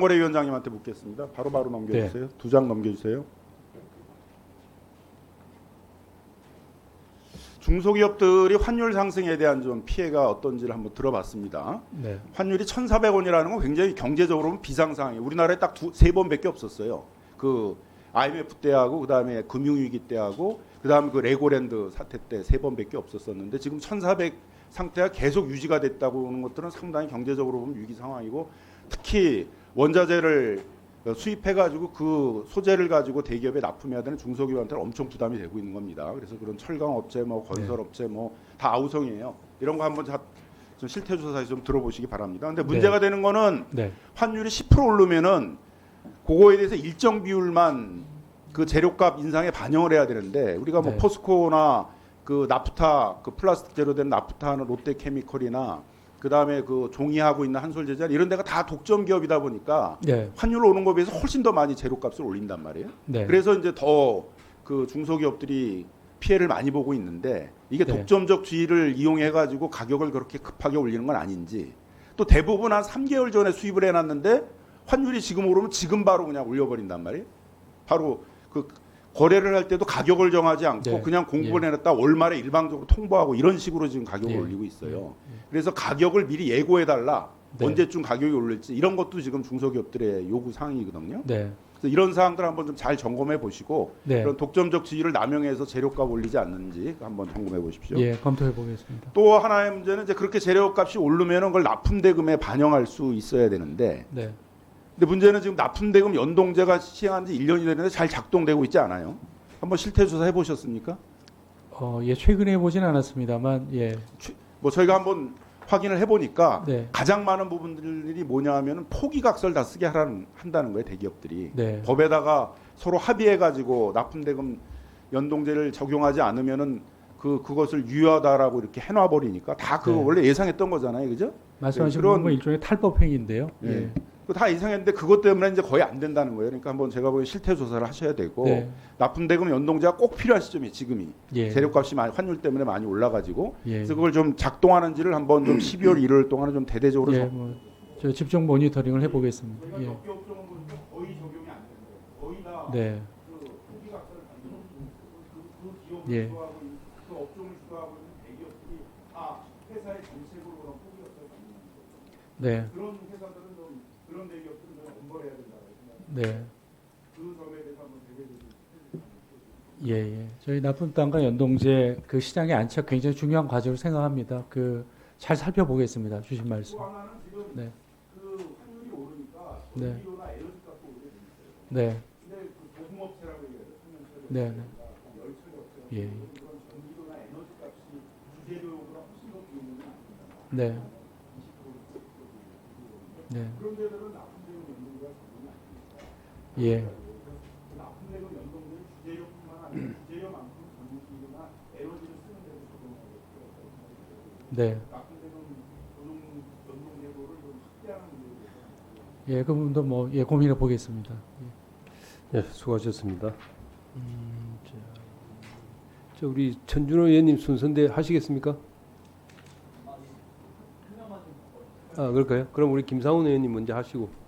거래위원장님한테 묻겠습니다. 바로바로 넘겨주세요. 두 장 넘겨주세요. 중소기업들이 환율 상승에 대한 좀 피해가 어떤지를 한번 들어봤습니다. 네. 환율이 1,400원이라는 건 굉장히 경제적으로 비상 상황이에요. 우리나라에 딱 세 번밖에 없었어요. 그 IMF 때하고 그다음에 금융 위기 때하고 그다음에 그 레고랜드 사태 때 세 번밖에 없었었는데 지금 1,400 상태가 계속 유지가 됐다고 하는 것들은 상당히 경제적으로 보면 위기 상황이고 특히 원자재를 수입해가지고 그 소재를 가지고 대기업에 납품해야 되는 중소기업한테는 엄청 부담이 되고 있는 겁니다. 그래서 그런 철강 업체, 뭐 건설 업체, 뭐 다 아우성이에요. 이런 거 한번 자- 좀 실태 조사에서 좀 들어보시기 바랍니다. 근데 문제가 되는 거는 네. 환율이 10% 오르면은 그거에 대해서 일정 비율만 그 재료값 인상에 반영을 해야 되는데 우리가 뭐 네. 포스코나 그 나프타 그 플라스틱 재료된 나프타는 롯데케미컬이나 그다음에 그 종이하고 있는 한솔제자 이런 데가 다 독점 기업이다 보니까 네. 환율 오는 거에 비해서 훨씬 더 많이 재료값을 올린단 말이에요. 네. 그래서 이제 더 그 중소기업들이 피해를 많이 보고 있는데 이게 네. 독점적 주의를 이용해 가지고 가격을 그렇게 급하게 올리는 건 아닌지 또 대부분 한 3개월 전에 수입을 해놨는데 환율이 지금 오르면 지금 바로 그냥 올려버린단 말이에요. 바로 그 거래를 할 때도 가격을 정하지 않고 네. 그냥 공급을 해놨다 월말에 일방적으로 통보하고 이런 식으로 지금 가격을 예. 올리고 있어요. 그래서 가격을 미리 예고해 달라. 네. 언제쯤 가격이 오를지 이런 것도 지금 중소기업들의 요구 사항이거든요. 네. 그래서 이런 사항들 한번 좀 잘 점검해 보시고 네. 그런 독점적 지위를 남용해서 재료값 올리지 않는지 한번 점검해 보십시오. 예, 검토해 보겠습니다. 또 하나의 문제는 이제 그렇게 재료값이 오르면은 그걸 납품 대금에 반영할 수 있어야 되는데 네. 근데 문제는 지금 납품대금 연동제가 시행한 지 1년이 됐는데 잘 작동되고 있지 않아요. 한번 실태 조사 해 보셨습니까? 어, 예, 최근에 보진 않았습니다만 예. 뭐 저희가 한번 확인을 해 보니까 네. 가장 많은 부분들이 뭐냐 하면은 포기각설 다 쓰게 하라는 한다는 거예요, 대기업들이. 네. 법에다가 서로 합의해 가지고 납품대금 연동제를 적용하지 않으면은 그 그것을 유효하다라고 이렇게 해놔 버리니까 다 그거 네. 원래 예상했던 거잖아요, 그죠? 말씀하신 그런- 부분 일종의 탈법 행위인데요. 예. 예. 다 예상했는데 그것 때문에 이제 거의 안 된다는 거예요. 그러니까 한번 제가 보기엔 실태 조사를 하셔야 되고 네. 납품 대금 연동제가 꼭 필요한 시점이 지금이 예. 재료값이 많이 환율 때문에 많이 올라가지고 예. 그래서 그걸 좀 작동하는지를 한번 좀 12월 1월 동안은 좀 대대적으로 예, 좀 뭐, 저 집중 모니터링을 해 보겠습니다. 예. 네. 그 그, 그 예. 네. 그런 대기업들은 좀 엄벌해야 된다고 생각합니다. 네. 그 점에 대해서 한번 대대적으로 예, 예. 저희 납품단과 연동제 그 시장의 안착 굉장히 중요한 과제로 생각합니다. 그 잘 살펴보겠습니다. 주신 말씀. 또 하나는 지금 네. 그 환율이 오르니까 네. 전기료나 에너지 값도 오르게 됩니다. 네. 근데 그 얘기해요. 네, 네. 업체 예. 그런 전기료나 에너지 값이 주재료보다 훨씬 더 비용이 많습니다. 네. 네. 예. 네. 예, 그 부분도 뭐 예, 고민해 보겠습니다. 예. 예, 수고하셨습니다. 자, 저 우리 천준호 의원님 순서인데 하시겠습니까? 아 그럴까요? 그럼 우리 김상훈 의원님 먼저 하시고